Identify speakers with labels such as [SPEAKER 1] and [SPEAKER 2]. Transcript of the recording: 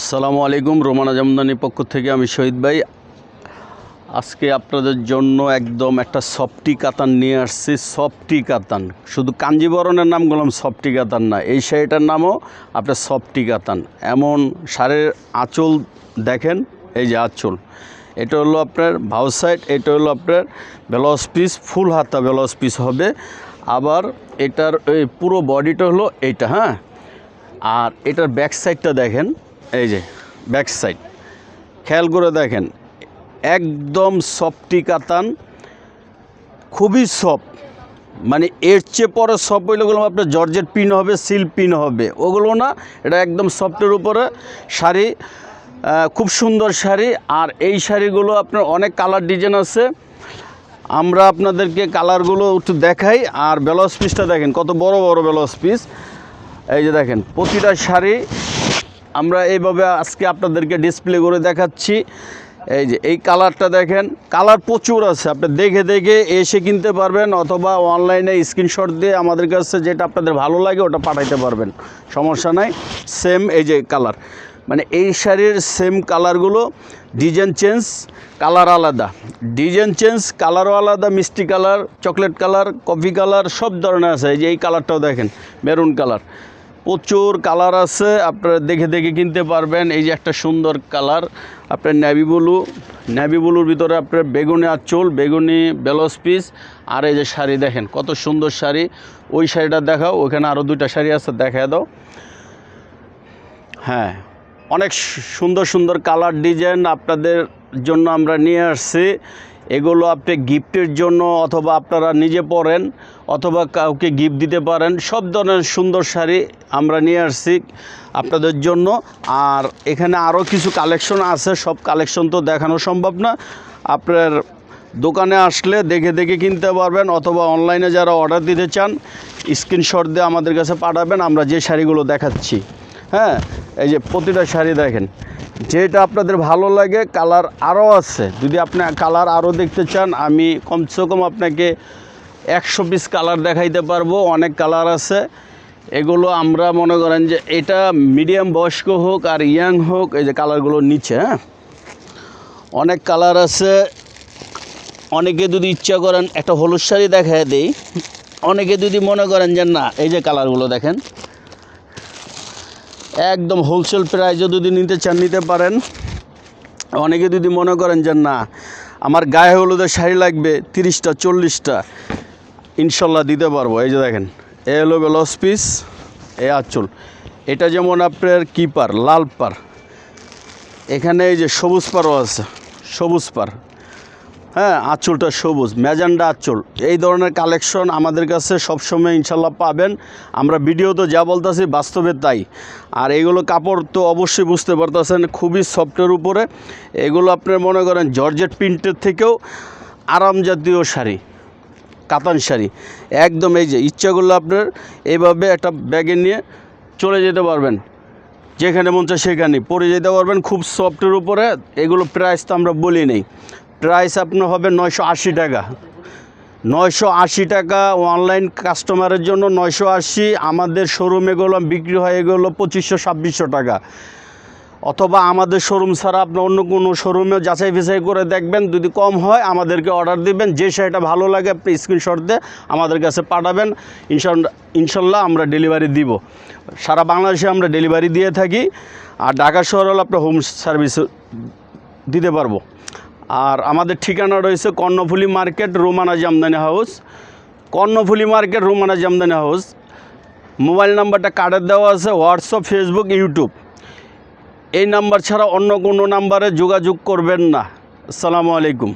[SPEAKER 1] আসসালামু আলাইকুম, রোমানা জামদানির পক্ষ থেকে আমি শহীদ ভাই। আজকে আপনাদের জন্য একদম একটা সফটি কাতান নিয়ে আসছি, সফটি কাতান। শুধু কাঞ্জিবরণের নাম বললাম সফটি কাতান না, এই শাড়িটার নামও আপনার সফটি কাতান। এমন শাড়ির আঁচল দেখেন, এই যে আঁচল। এটা হলো আপনার ভাউ সাইড, এটা হলো আপনার ব্লাউজ পিস, ফুল হাতা ব্লাউজ পিস হবে। আবার এটার এই পুরো বডিটা হলো এইটা হ্যাঁ? আর এটার ব্যাক সাইডটা দেখেন এই যে ব্যাক সাইড খেয়াল করে দেখেন, একদম সফটি কাতান, খুবই সফট মানে এর চেয়ে পরে সব ওইগুলো আপনার জর্জেট পিন হবে সিল পিন হবে। ওগুলো না, এটা একদম সফটের উপরে শাড়ি খুব সুন্দর শাড়ি। আর এই শাড়িগুলো আপনার অনেক কালার ডিজাইন আছে। আমরা আপনাদেরকে কালারগুলো একটু দেখাই। আর ব্লাউজ পিসটা দেখেন, কত বড় বড় ব্লাউজ পিস এই যে দেখেন, প্রতিটা শাড়ি আমরা এইভাবে আজকে আপনাদেরকে ডিসপ্লে করে দেখাচ্ছি। এই যে, এই কালারটা দেখেন কালার প্রচুর আছে। আপনি দেখে দেখে এসে কিনতে পারবেন অথবা অনলাইনে স্ক্রিনশট দিয়ে আমাদের কাছে যেটা আপনাদের ভালো লাগে ওটা পাঠাইতে পারবেন। সমস্যা নাই সেম এই যে কালার মানে এই শাড়ির সেম কালারগুলো ডিজাইন চেঞ্জ কালার আলাদা। ডিজাইন চেঞ্জ কালারও আলাদা, মিষ্টি colour chocolate colour coffee colour সব ধরনের আছে। এই যে, এই কালারটাও দেখেন মেরুন কালার প্রচুর কালার আছে, আপনারা দেখে দেখে কিনতে পারবেন। এই যে একটা সুন্দর কালার, আপনার নেভি ব্লু নেভি ব্লুর ভিতরে আপনার বেগুনি আঁচল, বেগুনি ব্লাউজ পিস আর এই যে শাড়ি দেখেন, কত সুন্দর শাড়ি। ওই শাড়িটা দেখাও, ওখানে আরও দুইটা শাড়ি আছে দেখা দাও। হ্যাঁ অনেক সুন্দর সুন্দর কালার ডিজাইন আপনাদের জন্য আমরা নিয়ে আসছি। এগুলো আপনি গিফটের জন্য অথবা আপনারা নিজে পরেন অথবা কাউকে গিফট দিতে পারেন। সব ধরনের সুন্দর শাড়ি আমরা নিয়ে আসছি আপনাদের জন্য। আর এখানে আরও কিছু কালেকশন আছে, সব কালেকশন তো দেখানো সম্ভব না। আপনার দোকানে আসলে দেখে দেখে কিনতে পারবেন অথবা অনলাইনে যারা অর্ডার দিতে চান, স্ক্রিনশট দিয়ে আমাদের কাছে পাঠাবেন, আমরা যে শাড়িগুলো দেখাচ্ছি। হ্যাঁ এই যে প্রতিটা শাড়ি দেখেন। যেটা আপনাদের ভালো লাগে কালার আরও আছে। যদি আপনি কালার আরও দেখতে চান, আমি কমসে কম আপনাকে একশো পিস কালার দেখাইতে পারব, অনেক কালার আছে। এগুলো আমরা মনে করেন যে এটা মিডিয়াম বয়স্ক হোক আর ইয়াং হোক, এই যে কালারগুলো নিচে হ্যাঁ? অনেক কালার আছে। অনেকে যদি ইচ্ছা করেন, একটা হলুদ শাড়ি দেখায় দেই। অনেকে যদি মনে করেন যে না, এই যে কালারগুলো দেখেন একদম হোলসেল প্রাইজে যদি নিতে চান, নিতে পারেন। অনেকে যদি মনে করেন যে, না, আমার গায়ে হলুদের শাড়ি লাগবে তিরিশটা, চল্লিশটা, ইনশাল্লাহ দিতে পারব। এই যে দেখেন, এ হলো ব্লাউজ পিস এ আঁচল। এটা যেমন আপনার কিপার লাল পার এখানে এই যে সবুজ পারও আছে, সবুজ পার হ্যাঁ আঁচলটা সবুজ ম্যাজান্ডা আঁচল। এই ধরনের কালেকশন আমাদের কাছে সবসময় ইনশাল্লাহ পাবেন। আমরা ভিডিওতে যা বলতেছি বাস্তবে তাই। আর এগুলো কাপড় তো অবশ্যই বুঝতে পারতেছেন, খুবই সফটের উপরে। এগুলো আপনার মনে করেন জর্জেট প্রিন্টের থেকেও আরাম জাতীয় শাড়ি, কাতান শাড়ি। একদম এই যে ইচ্ছাগুলো আপনার এইভাবে একটা ব্যাগে নিয়ে চলে যেতে পারবেন। যেখানে মন চায় সেখানে পরে যেতে পারবেন। খুব সফটের উপরে, এগুলো প্রাইস তো আমরা বলি নেই। প্রাইস আপনার হবে নয়শো আশি টাকা। নয়শো আশি টাকা অনলাইন কাস্টমারের জন্য নয়শো আশি, আমাদের শোরুমে এগুলো বিক্রি হয়ে গেলো পঁচিশশো, ছাব্বিশশো টাকা। অথবা আমাদের শোরুম ছাড়া আপনি অন্য কোনো শোরুমে যাচাই বাছাই করে দেখবেন, যদি কম হয় আমাদেরকে অর্ডার দিবেন, যে শাড়িটা ভালো লাগে আপনি স্ক্রিনশট দিয়ে আমাদের কাছে পাঠাবেন, ইনশাল্লাহ আমরা ডেলিভারি দিব। সারা বাংলাদেশে আমরা ডেলিভারি দিয়ে থাকি, আর ঢাকা শহর হলে আপনার হোম সার্ভিস দিতে পারব। আর আমাদের ঠিকানা রয়েছে Karnaphuli market, Romana Jamdani house. Karnaphuli market, Romana Jamdani house. Mobile নাম্বারটা কার্ডের দেওয়া আছে, হোয়াটসঅ্যাপ, ফেসবুক, ইউটিউব। এই নাম্বার ছাড়া অন্য কোনো নাম্বারে যোগাযোগ করবেন না। আসসালামু আলাইকুম।